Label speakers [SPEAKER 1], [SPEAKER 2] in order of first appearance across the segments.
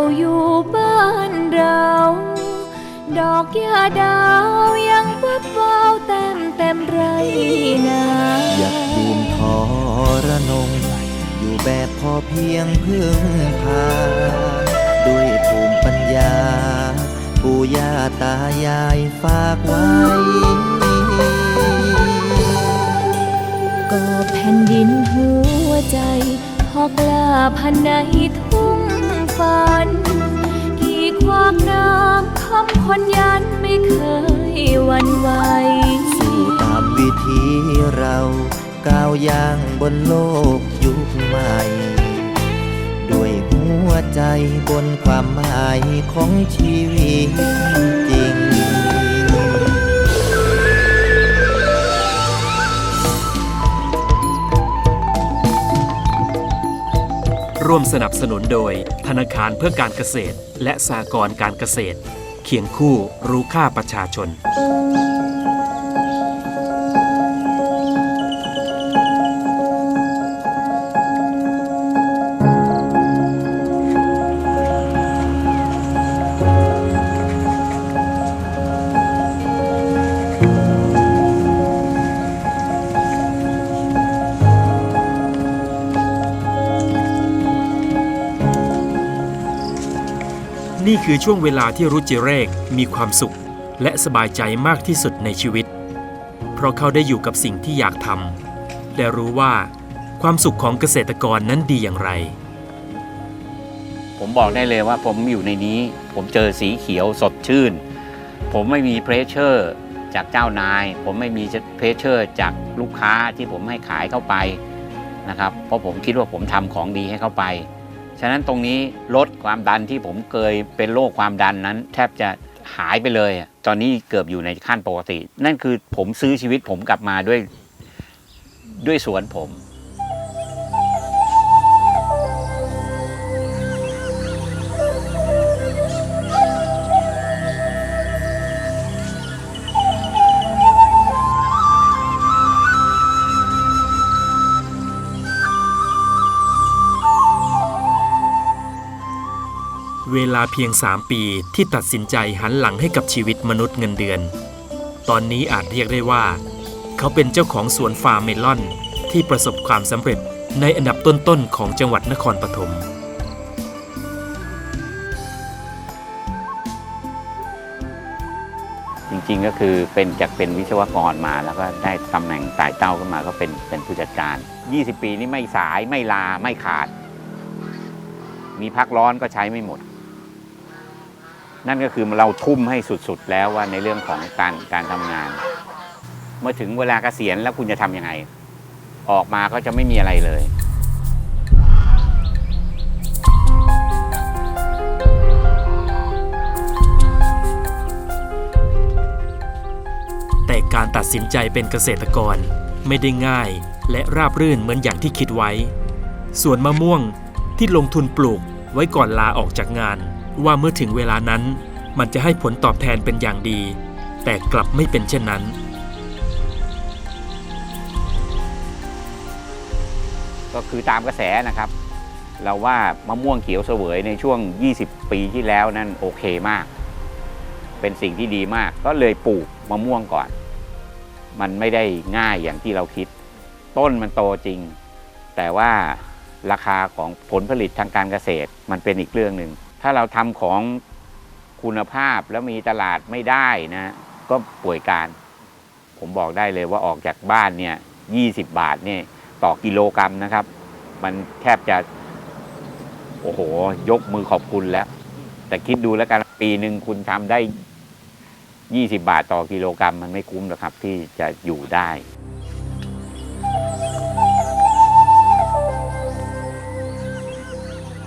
[SPEAKER 1] เท่าอยู่บ้านเรา ดอกยาดาวยังวับวาวเต็มเต็มไรนา
[SPEAKER 2] อยากภูมิทรนง อยู่แบบพอเพียงพึ่งพา ด้วยภูมิปัญญา ปู่ย่าตายายฝากไว้
[SPEAKER 1] ก็แผ่นดินหัวใจ พอกล้าพันในทุ่ง ฝัน กี่ความน้ำคำคนยันไม่เคยหวันไหว
[SPEAKER 2] สู่ตามวิธีเราก้าวย่างบนโลกยุคใหม่ ด้วยหัวใจบนความหมายของชีวิต ร่
[SPEAKER 3] วมสนับสนุนโดย ธนาคารเพื่อการเกษตร และสหกรณ์การเกษตร เคียงคู่รู้ค่าประชาชน นี่คือช่วงเวลาที่รุจิเรกมีความสุข และสบายใจมากที่สุดในชีวิต เพราะเขาได้อยู่กับสิ่งที่อยากทำและรู้ว่า ความสุขของเกษตรกรนั้นดีอย่างไร
[SPEAKER 4] ผมบอกได้เลยว่าผมอยู่ในนี้ ผมเจอสีเขียวสดชื่น ผมไม่มีเพรสเชอร์จากเจ้านาย ผมไม่มีเพรสเชอร์จากลูกค้าที่ผมให้ขายเข้าไปนะครับ เพราะผมคิดว่าผมทำของดีให้เข้าไป ฉะนั้นตรงนี้ลดความดันที่ผมเคยเป็นโรคความดันนั้น แทบจะหายไปเลยอะตอนนี้เกือบอยู่ในขั้นปกติ นั่นคือผมซื้อชีวิตผมกลับมาด้วยด้วยสวนผม
[SPEAKER 3] เวลาเพียง 3 ปีที่ตัดสินใจหันหลังให้กับชีวิตมนุษย์เงินเดือน ตอนนี้อาจเรียกได้ว่า เขาเป็นเจ้าของสวนฟาร์มเมลอน ที่ประสบความสำเร็จในอันดับต้นๆของจังหวัดนครปฐม
[SPEAKER 4] จริงๆก็คือเป็นจากเป็นวิศวกรมาแล้วก็ได้ตำแหน่งสายเต้าขึ้นมาก็เป็นเป็นผู้จัดการ 20 ปีนี้ไม่สายไม่ลาไม่ขาด มีพักร้อนก็ใช้ไม่หมด นั่นก็คือเราทุ่มให้สุดๆแล้วว่าในเรื่องของการการทำงาน เมื่อถึงเวลาเกษียณแล้วคุณจะทำยังไง ออกมาก็จะไม่มีอะไรเลย
[SPEAKER 3] แต่การตัดสินใจเป็นเกษตรกรไม่ได้ง่ายและราบรื่นเหมือนอย่างที่คิดไว้ ส่วนมะม่วงที่ลงทุนปลูกไว้ก่อนลาออกจากงาน ว่าเมื่อถึงเวลานั้นมันจะให้ผลตอบแทนเป็นอย่างดี แต่กลับไม่เป็นเช่นนั้น
[SPEAKER 4] ก็คือตามกระแสนะครับ เราว่ามะม่วงเขียวเสวยในช่วง 20 ปีที่แล้วนั่นโอเคมาก เป็นสิ่งที่ดีมากก็เลยปลูกมะม่วงก่อน มันไม่ได้ง่ายอย่างที่เราคิด ต้นมันโตจริง แต่ว่าราคาของผลผลิตทางการเกษตรมันเป็นอีกเรื่องหนึ่ง ถ้าเราทำของคุณภาพแล้วมีตลาดไม่ได้นะ ก็ป่วยการ ผมบอกได้เลยว่าออกจากบ้านเนี่ย20บาทเนี่ยต่อกิโลกรัมนะครับ มันแทบจะ โอ้โห ยกมือขอบคุณแล้ว แต่คิดดูแล้วกันปีหนึ่งคุณทำได้20บาทต่อกิโลกรัมมันไม่คุ้มหรอกครับที่จะอยู่ได้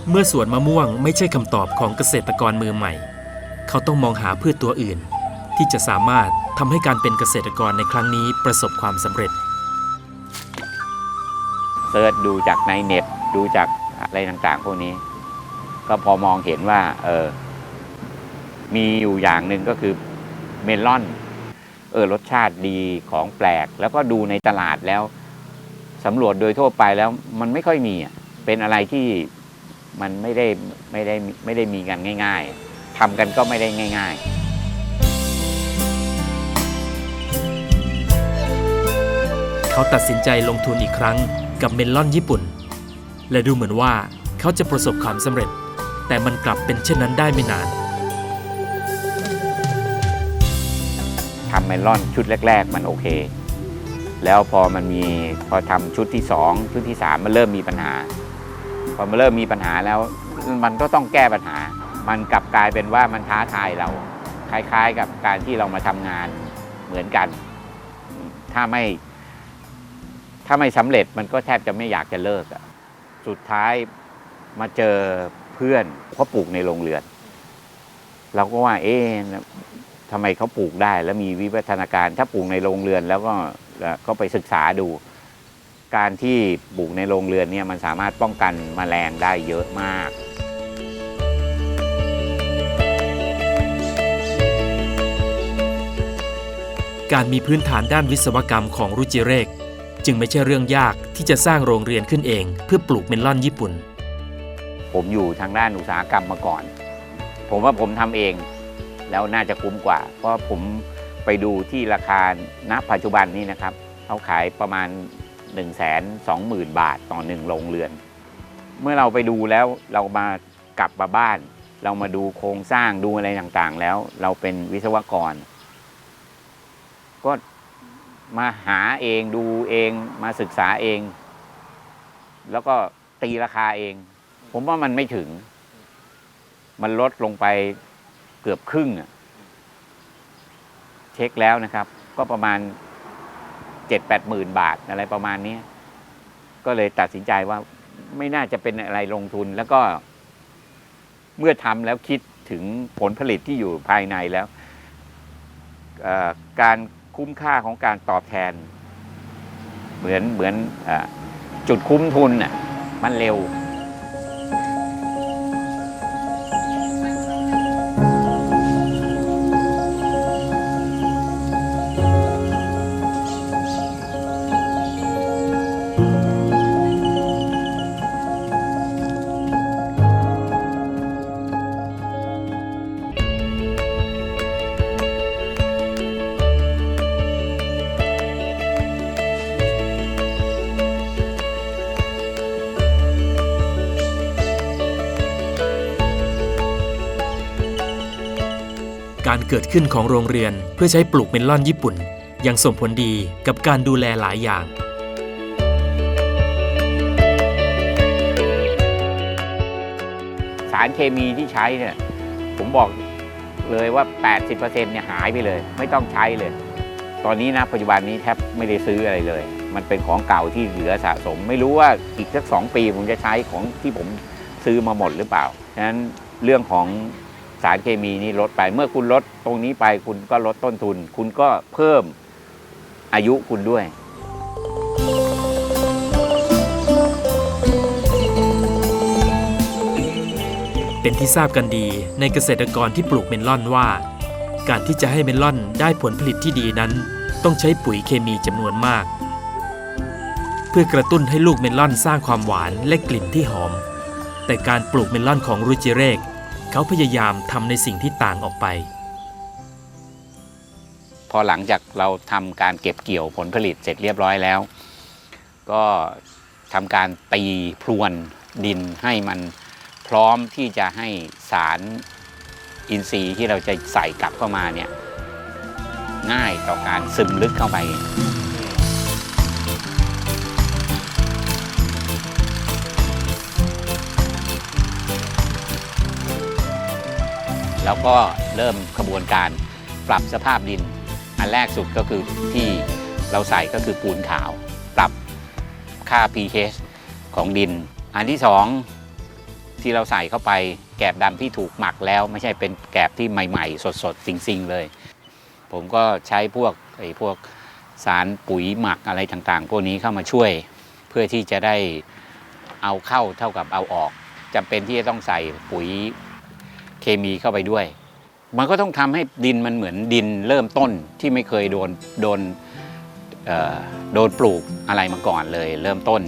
[SPEAKER 3] เมื่อสวนมะม่วงไม่ใช่คำตอบของเกษตรกรมือใหม่ เขาต้องมองหาพืชตัวอื่น ที่จะสามารถทำให้การเป็นเกษตรกรในครั้งนี้ประสบความสำเร็จ
[SPEAKER 4] เสิร์ชดูจากในเน็ตดูจากอะไรต่างๆ พวกนี้ ก็พอมองเห็นว่า เออ มีอยู่อย่างหนึ่งก็คือเมลอน เออรสชาติดีของแปลก แล้วก็ดูในตลาดแล้วสำรวจโดยทั่วไปแล้วมันไม่ค่อยมีเป็นอะไรที่ มันไม่ได้ไม่ได้ไม่ได้มีกันง่าย ๆทำกันก็ไม่ได้ง่าย ๆ
[SPEAKER 3] เขาตัดสินใจลงทุนอีกครั้งกับเมลอนญี่ปุ่น และดูเหมือนว่าเขาจะประสบความสำเร็จ แต่มันกลับเป็นเช่นนั้นได้ไม่นาน
[SPEAKER 4] ทำเมลอนชุดแรก ๆ มันโอเค แล้วพอมันมีพอทำชุดที่ 2 ชุดที่ 3 มันเริ่มมีปัญหา พอมันเริ่มมีปัญหาแล้ว มันก็ต้องแก้ปัญหา มันกลับกลายเป็นว่ามันท้าทายเรา คล้ายๆกับการที่เรามาทำงานเหมือนกัน ถ้าไม่ถ้าไม่สำเร็จมันก็แทบจะไม่อยากจะเลิกอะสุดท้ายมาเจอเพื่อนเขาปลูกในโรงเรือน เราก็ว่าเอ๊ะทำไมเขาปลูกได้ แล้วมีวิวัฒนาการ ถ้าปลูกในโรงเรือน แล้วก็ก็ไปศึกษาดู การที่ปลูกในโรงเรือนเนี่ยมันสามารถป้องกันแมลงได้เยอะมาก
[SPEAKER 3] การมีพื้นฐานด้านวิศวกรรมของรุจิเรก จึงไม่ใช่เรื่องยากที่จะสร้างโรงเรียนขึ้นเอง เพื่อปลูกเมลอนญี่ปุ่น
[SPEAKER 4] ผมอยู่ทางด้านอุตสาหกรรมมาก่อน ผมว่าผมทำเองแล้วน่าจะคุ้มกว่า เพราะผมไปดูที่ราคาณปัจจุบันนี้นะครับเขาขายประมาณ 1 2 0 0 0 0 บาทต่อหนึ่งโรงเรือน เมื่อเราไปดูแล้วเรามากลับมาบ้าน เรามาดูโครงสร้างดูอะไรต่างๆ แล้ว เราเป็นวิศวกร ก็มาหาเองดูเองมาศึกษาเอง แล้วก็ตีราคาเอง ผมว่ามันไม่ถึง มันลดลงไปเกือบครึ่งเช็คแล้วนะครับ ก็ประมาณ เจ็ดแปดหมื่นบาทอะไรประมาณนี้ก็เลยตัดสินใจว่าไม่น่าจะเป็นอะไรลงทุนแล้วก็ เมื่อทำแล้วคิดถึงผลผลิตที่อยู่ภายในแล้วการคุ้มค่าของการตอบแทน เหมือนเหมือนออจุดคุ้มทุนน่ะมันเร็ว
[SPEAKER 3] การเกิดขึ้นของโรงเรียนเพื่อใช้ปลูกเมลอนญี่ปุ่น ยังส่งผลดีกับการดูแลหลายอย่าง
[SPEAKER 4] สารเคมีที่ใช้เนี่ยผมบอกเลยว่า 80%เนี่ยหายไปเลย ไม่ต้องใช้เลย ตอนนี้นะปัจจุบันนี้แทบไม่ได้ซื้ออะไรเลย มันเป็นของเก่าที่เหลือสะสม ไม่รู้ว่าอีกสักสองปีผมจะใช้ของที่ผมซื้อมาหมดหรือเปล่าฉะนั้นเรื่องของ สารเคมีนี่ลดไป เมื่อคุณลดตรงนี้ไปคุณก็ลดต้นทุน คุณก็เพิ่มอายุคุณด้วย
[SPEAKER 3] เป็นที่ทราบกันดีในเกษตรกรที่ปลูกเมลอนว่า การที่จะให้เมลอนได้ผลผลิตที่ดีนั้น ต้องใช้ปุ๋ยเคมีจำนวนมาก เพื่อกระตุ้นให้ลูกเมลอนสร้างความหวานและกลิ่นที่หอม แต่การปลูกเมลอนของรุจิเรก เขาพยายามทำในสิ่งที่ต่างออกไป
[SPEAKER 4] พอหลังจากเราทำการเก็บเกี่ยวผลผลิตเสร็จเรียบร้อยแล้ว ก็ทำการตีพรวนดินให้มันพร้อมที่จะให้สารอินทรีย์ที่เราจะใส่กลับเข้ามาเนี่ยง่ายต่อการซึมลึกเข้าไป แล้วก็เริ่มขบวนการปรับสภาพดิน อันแรกสุดก็คือที่เราใส่ก็คือปูนขาว ปรับค่า pH ของดิน อันที่สองที่เราใส่เข้าไปแกบดำที่ถูกหมักแล้ว ไม่ใช่เป็นแกบที่ใหม่ๆ สดๆ สิงๆเลย ผมก็ใช้พวกไอ้พวกสารปุ๋ยหมักอะไรต่างๆ พวกนี้เข้ามาช่วยเพื่อที่จะได้เอาเข้าเท่ากับเอาออกจำเป็นที่จะต้องใส่ปุ๋ย เคมีเข้าไปด้วย มันก็ต้องทำให้ดินมันเหมือนดินเริ่มต้นที่ไม่เคยโดนโดนโดนปลูกอะไรมาก่อนเลยเริ่มต้น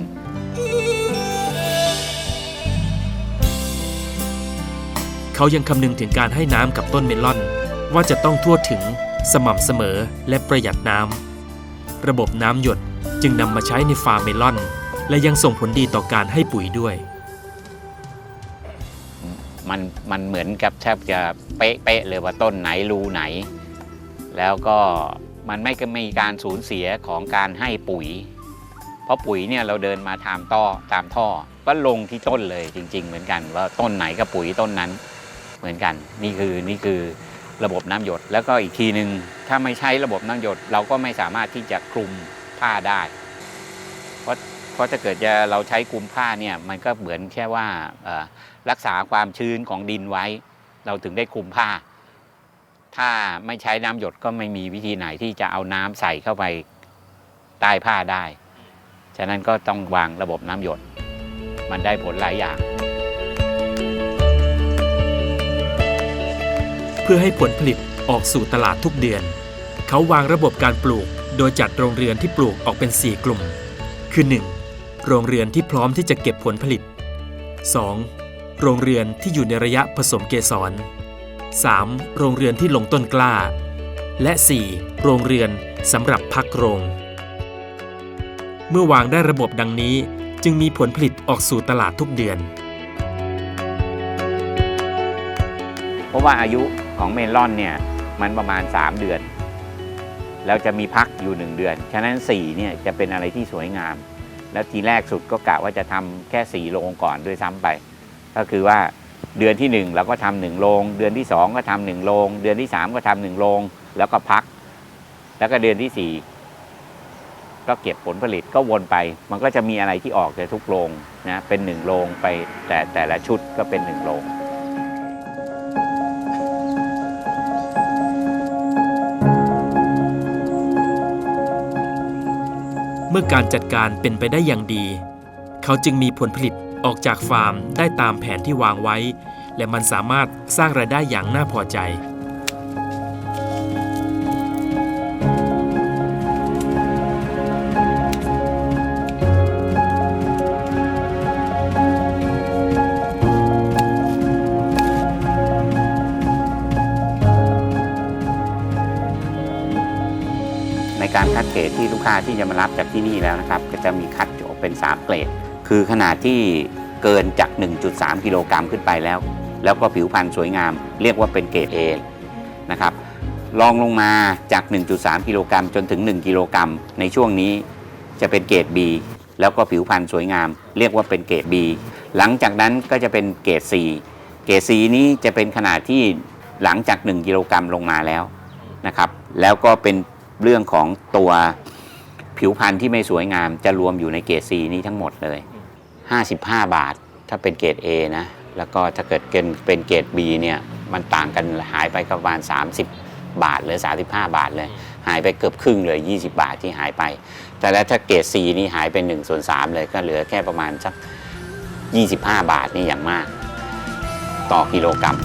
[SPEAKER 3] เขายังคำนึงถึงการให้น้ำกับต้นเมลอน ว่าจะต้องทั่วถึงสม่ำเสมอและประหยัดน้ำระบบน้ำหยดจึงนำมาใช้ในฟาร์มเมลอน และยังส่งผลดีต่อการให้ปุ๋ยด้วย
[SPEAKER 4] มันมันเหมือนกับแทบจะเป๊ะๆเลยว่าต้นไหนรูไหน แล้วก็มันไม่ก็มีการสูญเสียของการให้ปุ๋ย เพราะปุ๋ยเนี่ยเราเดินมาตามต่อตามท่อก็ลงที่ต้นเลยจริง ๆ เหมือนกัน ว่าต้นไหนกับปุ๋ยต้นนั้นเหมือนกัน นี่คือนี่คือระบบน้ำหยดแล้วก็อีกทีหนึ่งถ้าไม่ใช้ระบบน้ำหยดเราก็ไม่สามารถที่จะคลุมผ้าได้ เพราะ เพราะถ้าเกิดจะเราใช้คลุมผ้าเนี่ยมันก็เหมือนแค่ว่ารักษาความชื้นของดินไว้ เราถึงได้คลุมผ้า ถ้าไม่ใช้น้ำหยดก็ไม่มีวิธีไหนที่จะเอาน้ำใส่เข้าไปใต้ผ้าได้ ฉะนั้นก็ต้องวางระบบน้ำหยด มันได้ผลหลายอย่าง
[SPEAKER 3] เพื่อให้ผลผลิตออกสู่ตลาดทุกเดือน เขาวางระบบการปลูกโดยจัดโรงเรือนที่ปลูกออกเป็น 4 กลุ่ม คือ 1. โรงเรือนที่พร้อมที่จะเก็บผลผลิต 2. โรงเรือนที่อยู่ในระยะผสมเกสร 3. โรงเรือนที่ลงต้นกล้า และ 4. โรงเรือนสำหรับพักโรง เมื่อวางได้ระบบดังนี้จึงมีผลผลิตออกสู่ตลาดทุกเดือน
[SPEAKER 4] เพราะว่าอายุของเมลอนเนี่ยมันประมาณ 3 เดือน แล้วจะมีพักอยู่ 1 เดือน ฉะนั้น4เนี่ยจะเป็นอะไรที่สวยงาม แล้วทีแรกสุดก็กะว่าจะทำแค่4โรงก่อนด้วยซ้ำไป ก็คือว่าเดือนที่ 1 เราก็ทำหนึ่งโรง เดือนที่ 2 ก็ทำหนึ่งโรง เดือนที่ 3 ก็ทำหนึ่งโรง แล้วก็พัก แล้วก็เดือนที่ 4 ก็เก็บผลผลิตก็วนไป มันก็จะมีอะไรที่ออกจากทุกโรงนะเป็นหนึ่งโรงไปแต่แต่ละชุดก็เป็นหนึ่งโรง
[SPEAKER 3] มื่อการจัดการเป็นไปได้อย่างดี เขาจึงมีผลผลิตออกจากฟาร์มได้ตามแผนที่วางไว้ และมันสามารถสร้างรายได้อย่างน่าพอใจ
[SPEAKER 4] ค้าที่จะมารับจากที่นี่แล้วนะครับ ก็จะมีคัดออกเป็น 3 เกรด คือขนาดที่เกินจาก 1.3 กิโลกรัมขึ้นไปแล้ว แล้วก็ผิวพรรณสวยงาม เรียกว่าเป็นเกรด A นะครับลองลงมาจาก 1.3 กิโลกรัมจนถึง 1 กิโลกรัมในช่วงนี้จะเป็นเกรด B แล้วก็ผิวพรรณสวยงาม เรียกว่าเป็นเกรด B หลังจากนั้นก็จะเป็นเกรด C เกรด C นี้จะเป็นขนาดที่หลังจาก 1 กิโลกรัมลงมาแล้วนะครับ แล้วก็เป็นเรื่องของตัว ผิวพรรณที่ไม่สวยงามจะรวมอยู่ในเกรด C นี้ทั้งหมดเลย 55 บาท ถ้าเป็นเกรด A นะ แล้วก็ถ้าเกิดเป็นเป็นเกรด B เนี่ยมันต่างกันหายไปประมาณ 30 บาทหรือ 35 บาทเลย หายไปเกือบครึ่งเลย 20 บาทที่หายไป แต่แล้วถ้าเกรด C นี่หายไป1ส่วน3เลยก็เหลือแค่ประมาณสัก 25 บาทนี่อย่างมาก ต่อกิโลกรัม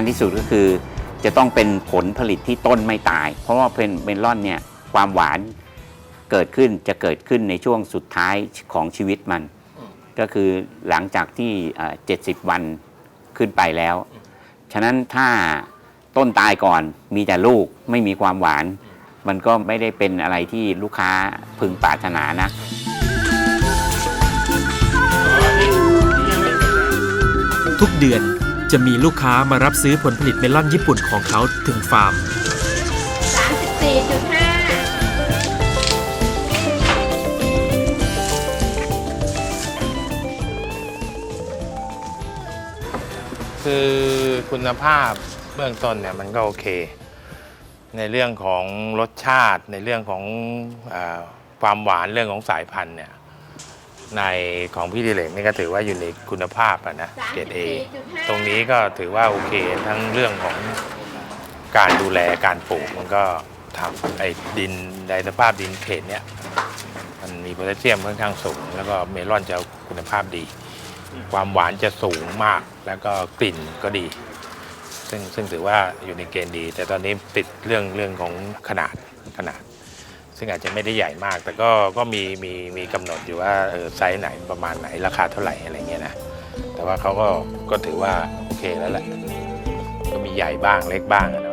[SPEAKER 4] ญที่สุดก็คือ จะต้องเป็นผลผลิตที่ต้นไม่ตาย เพราะว่าเป็นเมลอนเนี่ยความหวานเกิดขึ้นจะเกิดขึ้นในช่วงสุดท้ายของชีวิตมัน ก็คือหลังจากที่เอ่อ70 วันขึ้นไปแล้ว ฉะนั้นถ้าต้นตายก่อนมีแต่ลูกไม่มีความหวาน มันก็ไม่ได้เป็นอะไรที่ลูกค้าพึงปรารถนานะ
[SPEAKER 3] ทุกเดือน จะมีลูกค้ามารับซื้อผลผลิตเมลอนญี่ปุ่นของเขาถึงฟาร์ม
[SPEAKER 5] 34.5
[SPEAKER 6] คือคุณภาพเบื้องต้นเนี่ยมันก็โอเค ในเรื่องของรสชาติในเรื่องของอาความหวานเรื่องของสายพันธุ์เนี่ย ในของพี่ดิเลกนี่ก็ถือว่าอยู่ในคุณภาพอะนะเกรดเอ
[SPEAKER 5] 34.5
[SPEAKER 6] ตรงนี้ก็ถือว่าโอเคทั้งเรื่องของการดูแลการปลูกมันก็ทำไอ้ดินในสภาพดินเขตเนี่ยมันมีโพแทสเซียมค่อนข้างสูง แล้วก็เมลอนจะคุณภาพดี ความหวานจะสูงมากแล้วก็กลิ่นก็ดี ซึ่งซึ่งถือว่าอยู่ในเกณฑ์ดี แต่ตอนนี้ติดเรื่องเรื่องของขนาดขนาด ซึ่งอาจจะไม่ได้ใหญ่มาก แต่ก็ก็มีมีมีกำหนดอยู่ว่าเออไซส์ไหนประมาณไหนราคาเท่าไหร่อะไรเงี้ยนะแต่ว่าเขาก็ก็ถือว่าโอเคแล้วแหละก็มีใหญ่บ้างเล็กบ้างนะ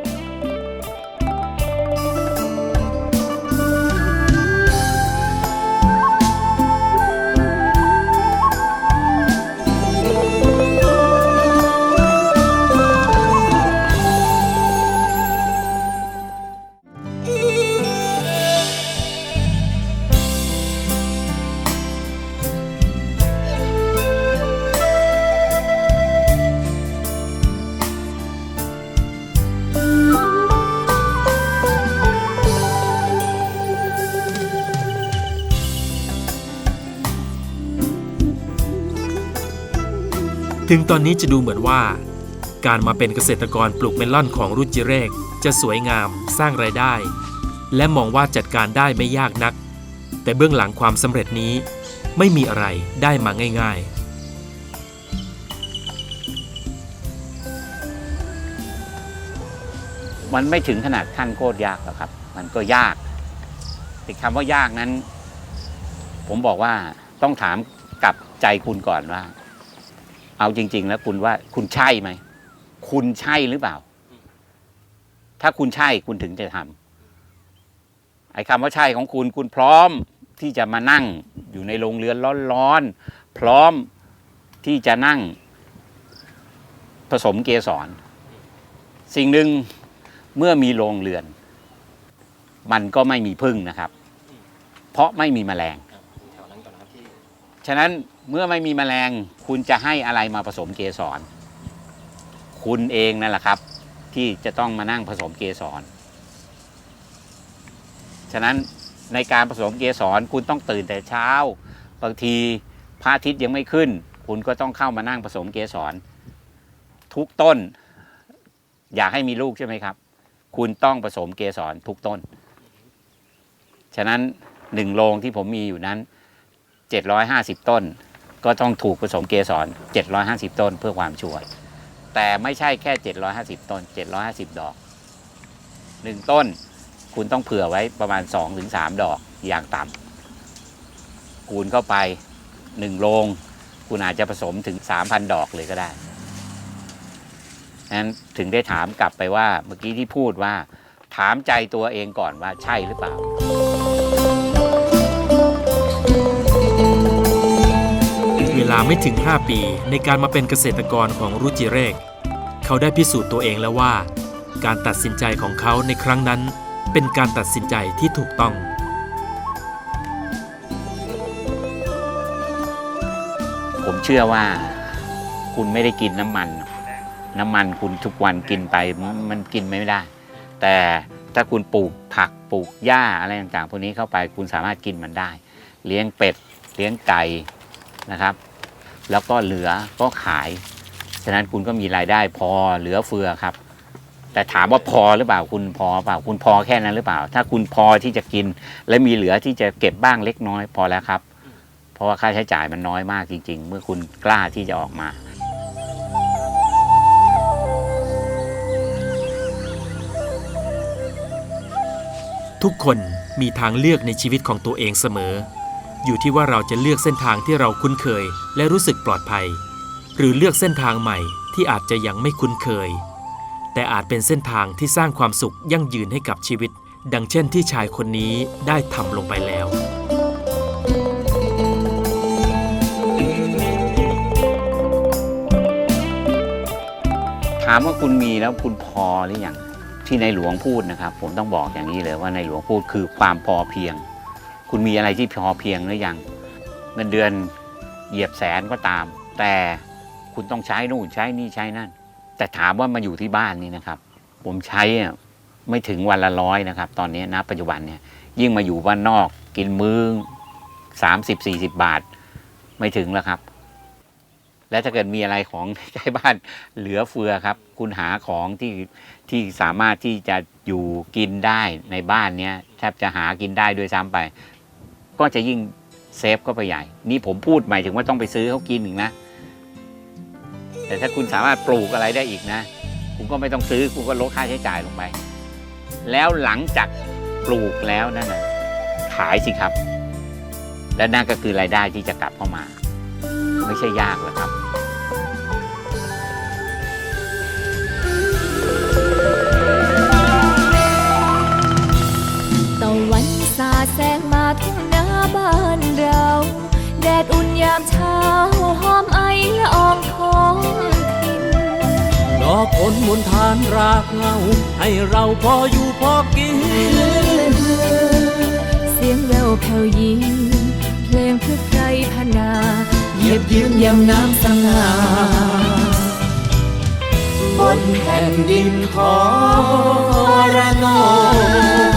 [SPEAKER 3] ถึงตอนนี้จะดูเหมือนว่า การมาเป็นเกษตรกรปลูกเมลอนของรุจิเรก จะสวยงามสร้างไรายได้ และมองว่าจัดการได้ไม่ยากนัก แต่เบื้องหลังความสำเร็จนี้ ไม่มีอะไรได้มาง่าย ๆ
[SPEAKER 4] มันไม่ถึงขนาดขั้นโคตรยากหรอกครับ มันก็ยากแต่คำว่ายากนั้น ผมบอกว่าต้องถามกับใจคุณก่อนว่า เอาจริง ๆ แล้วคุณว่าคุณใช่ไหม คุณใช่หรือเปล่า ถ้าคุณใช่คุณถึงจะทำไอ้คำว่าใช่ของคุณคุณพร้อมที่จะมานั่งอยู่ในโรงเรือนร้อนๆพร้อมที่จะนั่งผสมเกสร สิ่งหนึ่งเมื่อมีโรงเรือน มันก็ไม่มีพึ่งนะครับ เพราะไม่มีแมลง ฉะนั้น เมื่อไม่มีแมลง คุณจะให้อะไรมาผสมเกสร คุณเองนั่นแหละครับ ที่จะต้องมานั่งผสมเกสร ฉะนั้นในการผสมเกสรคุณต้องตื่นแต่เช้า บางทีพระอาทิตย์ยังไม่ขึ้น คุณก็ต้องเข้ามานั่งผสมเกสร ทุกต้น อยากให้มีลูกใช่ไหมครับ คุณต้องผสมเกสรทุกต้น ฉะนั้นหนึ่งโรงที่ผมมีอยู่นั้น 750 ต้น ก็ต้องถูกผสมเกสร 750 ต้นเพื่อความชัวร์แต่ไม่ใช่แค่ 750 ต้น 750 ดอก 1 ต้นคุณต้องเผื่อไว้ประมาณ 2-3 ดอกอย่างต่ำคูณเข้าไป 1 โรง คุณอาจจะผสมถึง 3,000 ดอกเลยก็ได้นั้นถึงได้ถามกลับไปว่าเมื่อกี้ที่พูดว่า ถามใจตัวเองก่อนว่าใช่หรือเปล่า
[SPEAKER 3] ลาไม่ถึง 5 ปีในการมาเป็นเกษตรกรของรุจิเรก เขาได้พิสูจน์ตัวเองแล้วว่า การตัดสินใจของเขาในครั้งนั้น เป็นการตัดสินใจที่ถูกต้อง
[SPEAKER 4] ผมเชื่อว่าคุณไม่ได้กินน้ำมัน น้ำมันคุณทุกวันกินไปมันมันกินไม่ได้ แต่ถ้าคุณปลูกผักปลูกหญ้าอะไรต่างๆพวกนี้เข้าไปคุณสามารถกินมันได้ เลี้ยงเป็ด เลี้ยงไก่นะครับ แล้วก็เหลือก็ขาย ฉะนั้นคุณก็มีรายได้พอเหลือเฟือครับ แต่ถามว่าพอหรือเปล่าคุณพอเปล่าคุณพอแค่นั้นหรือเปล่า ถ้าคุณพอที่จะกิน และมีเหลือที่จะเก็บบ้างเล็กน้อยพอแล้วครับ เพราะว่าค่าใช้จ่ายมันน้อยมากจริง ๆ เมื่อคุณกล้าที่จะออกมา
[SPEAKER 3] ทุกคนมีทางเลือกในชีวิตของตัวเองเสมอ อยู่ที่ว่าเราจะเลือกเส้นทางที่เราคุ้นเคยและรู้สึกปลอดภัย หรือเลือกเส้นทางใหม่ที่อาจจะยังไม่คุ้นเคย แต่อาจเป็นเส้นทางที่สร้างความสุขยั่งยืนให้กับชีวิต ดังเช่นที่ชายคนนี้ได้ทำลงไปแล้ว
[SPEAKER 4] ถามว่าคุณมีแล้วคุณพอหรือยังที่ในหลวงพูดนะครับ ผมต้องบอกอย่างนี้เลยว่าในหลวงพูดคือความพอเพียง คุณมีอะไรที่พอเพียงหรือยังเงินเดือนเหยียบแสนก็ตาม แต่คุณต้องใช้นู่นใช้นี่ใช้นั่น แต่ถามว่ามาอยู่ที่บ้านนี่นะครับ ผมใช้อะไม่ถึงวันละร้อยนะครับ ตอนนี้นะปัจจุบันเนี่ยยิ่งมาอยู่บ้านนอกกินมื้อสามสิบสี่สิบบาท ไม่ถึงแล้วครับ และถ้าเกิดมีอะไรของใกล้บ้านเหลือเฟือครับ คุณหาของที่ที่สามารถที่จะอยู่กินได้ในบ้านเนี้ยแทบจะหากินได้ด้วยซ้ำไป ก็จะยิ่งเซฟก็ไปใหญ่ นี่ผมพูดหมายถึงว่าต้องไปซื้อเขากินอีกนะ แต่ถ้าคุณสามารถปลูกอะไรได้อีกนะ คุณก็ไม่ต้องซื้อคุณก็ลดค่าใช้จ่ายลงไป แล้วหลังจากปลูกแล้วนั่นนะขายสิครับ และนั่นก็คือรายได้ที่จะกลับเข้ามา ไม่ใช่ยากหรอกครับ
[SPEAKER 1] ตะวันสาแสงมาทุ่งนา ดดอุ่นยามเช้าหอมไอละอองท้องถิ่น
[SPEAKER 5] ดอกผลมนทานรากเงา ให้เราพออยู่พอกิน
[SPEAKER 1] เสียงแววแผ่วยินเพลงเพฤกไพรพนา
[SPEAKER 5] เหยียบยืนยำน้ำสง่าบนแผ่นดินของระนอง